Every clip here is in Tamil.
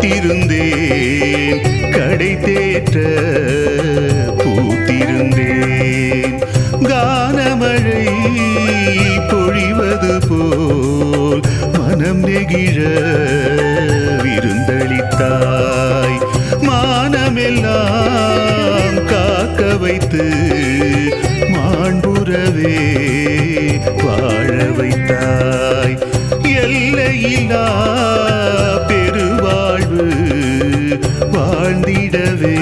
இருந்தேன் கடை தேற்ற பூத்திருந்தேன். கானமழை பொழிவது போல் மனம் நெகிழ விருந்தளித்தாய். மானமெல்லாம் காக்க வைத்து மாண்புறவே வாழ வைத்தாய். எல்லையில்லா பெருவாழ்வு வாழ்ந்திடவே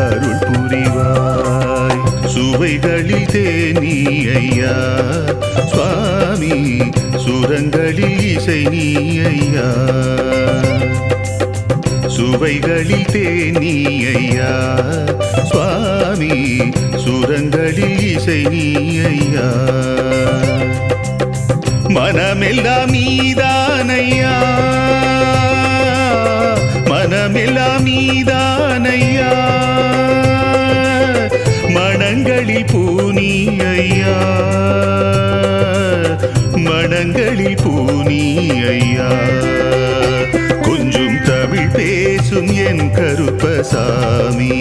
அருள் புரிவாய். சுவைகளில் தேனி ஐயா சுவாமி சுரங்களில் இசை நீ ஐயா. சுவைகளில் தேனி ஐயா சுவாமி சுரங்களில் இசை நீ ஐயா. மனமெல்லாம் மீதானையா மனமெல்லாம் மீதானையா மணங்களி பூனி ஐயா மணங்களி பூனி ஐயா கொஞ்சம் தமிழ் பேசும் என் கருப்பசாமி.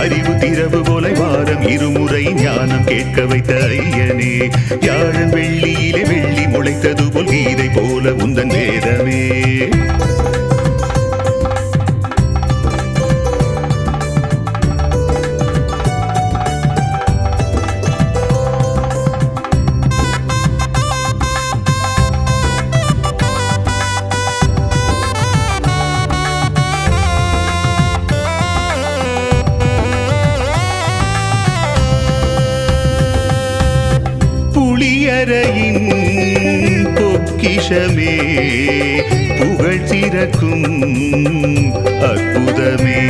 அறிவு திரவு போல வாரம் இருமுறை ஞானம் கேட்க வைத்த ஐயனே யாழன் உந்தன் வேதமே புளியரையின் பொக்கிஷமே புகழ் சிறக்கும் அற்புதமே.